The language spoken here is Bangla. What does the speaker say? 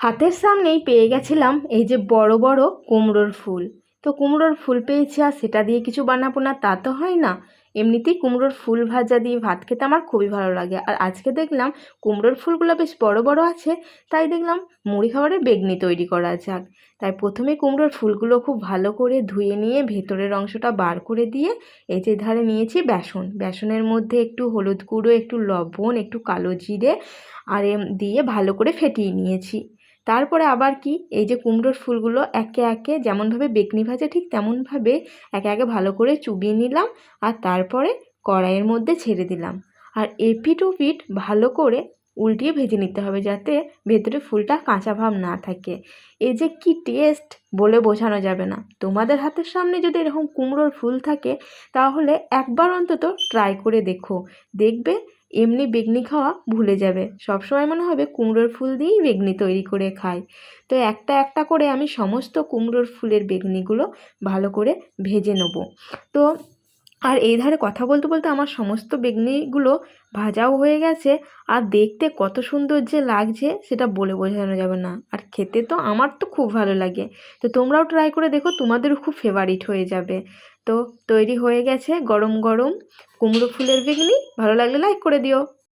হাতের সামনেই পেয়ে গেছিলাম এই যে বড় বড় কুমড়োর ফুল। তো কুমড়োর ফুল পেয়েছি আর সেটা দিয়ে কিছু বানাবো না, তা তো হয় না। এমনিতেই কুমড়োর ফুল ভাজা দিয়ে ভাত খেতে আমার খুবই ভালো লাগে। আর আজকে দেখলাম কুমড়োর ফুলগুলো বেশ বড় বড় আছে, তাই দেখলাম মুড়ি খাবারের বেগনি তৈরি করা যাক। তাই প্রথমে কুমড়োর ফুলগুলো খুব ভালো করে ধুয়ে নিয়ে ভেতরের অংশটা বার করে দিয়ে এই যে ধারে নিয়েছি বেসন। বেসনের মধ্যে একটু হলুদ গুঁড়ো, একটু লবণ, একটু কালো জিরে, আর দিয়ে ভালো করে ফেটিয়ে নিয়েছি। তারপরে আবার কি? এই যে কুমড়োর ফুলগুলো একে একে যেমনভাবে বেকনি ভাজে ঠিক তেমনভাবে একে একে ভালো করে চুবিয়ে নিলাম আর তারপরে কড়াইয়ের মধ্যে ছেড়ে দিলাম। আর এপিট ওপিট ভালো করে উল্টিয়ে ভেজে নিতে হবে যাতে ভেতরে ফুলটা কাঁচা ভাব না থাকে। এই যে কি টেস্ট বলে বোঝানো যাবে না। তোমাদের হাতের সামনে যদি এরকম কুমড়োর ফুল থাকে, তাহলে একবার অন্তত ট্রাই করে দেখো। দেখবে এমনি বেগনি খাওয়া ভুলে যাবে। সবসময় মনে হবে কুমড়োর ফুল দিয়েই বেগনি তৈরি করে খাই। তো একটা একটা করে আমি সমস্ত কুমড়োর ফুলের বেগনিগুলো ভালো করে ভেজে নেব। তো আর এই ধারে কথা বলতে বলতে আমার সমস্ত বেগনিগুলো ভাজাও হয়ে গেছে। আর দেখতে কত সুন্দর যে লাগছে, সেটা বলে বোঝানো যাবে না। আর খেতে তো আমার তো খুব ভালো লাগে। তো তোমরাও ট্রাই করে দেখো, তোমাদেরও খুব ফেভারিট হয়ে যাবে। তো তৈরি হয়ে গেছে গরম গরম। কুমড়ো ফুলের বেগনি, ভালো লাগলে লাইক করে দিও।